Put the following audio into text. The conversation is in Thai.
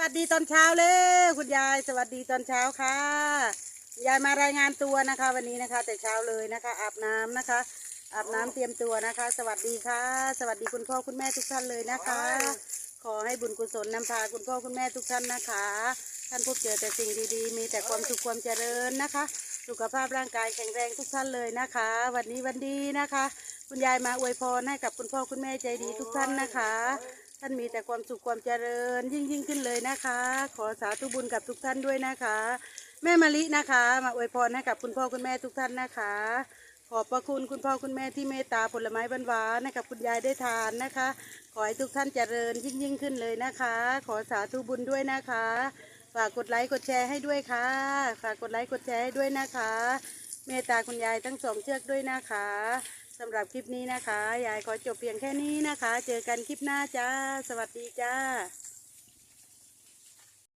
วัสดีตอนเช้าเลยคุณยายสวัสดีตอนเช้าค่ะ ยายมารายงานตัวนะคะ วันนี้นะคะ แต่เช้าเลยนะคะ อาบน้ำนะคะ อาบน้ำเตรียมตัวนะคะ สวัสดีค่ะ สวัสดีคุณพ่อคุณแม่ทุกท่านเลยนะคะ ขอให้บุญกุศลนำพาคุณพ่อคุณแม่ทุกท่านนะคะ ท่านพบเจอแต่สิ่งดีๆ มีแต่ความสุขความเจริญนะคะ สุขภาพร่างกายแข็งแรงทุกท่านเลยนะคะ วันนี้วันดีนะคะ คุณยายมาอวยพรให้กับคุณพ่อคุณแม่ใจดีทุกท่านนะคะ ท่านมีแต่ความสุขความเจริญยิ่งยิ่งขึ้นเลยนะคะ ขอสาธุบุญกับทุกท่านด้วยนะคะ แม่มะลินะคะ มาอวยพรให้กับคุณพ่อคุณแม่ทุกท่านนะคะ ขอบพระคุณคุณพ่อคุณแม่ที่เมตตาผลไม้หวานให้กับคุณยายได้ทานนะคะ ขอให้ทุกท่านเจริญยิ่งยิ่งขึ้นเลยนะคะ ขอสาธุบุญด้วยนะคะฝากกดไลค์กดแชร์ให้ด้วยค่ะฝากกดไลค์กดแชร์ให้ด้วยนะคะ เมตตาคุณยายทั้งสองเชือกด้วยนะคะ สำหรับคลิปนี้นะคะ ยายขอจบเพียงแค่นี้นะคะ เจอกันคลิปหน้าจ้า สวัสดีจ้า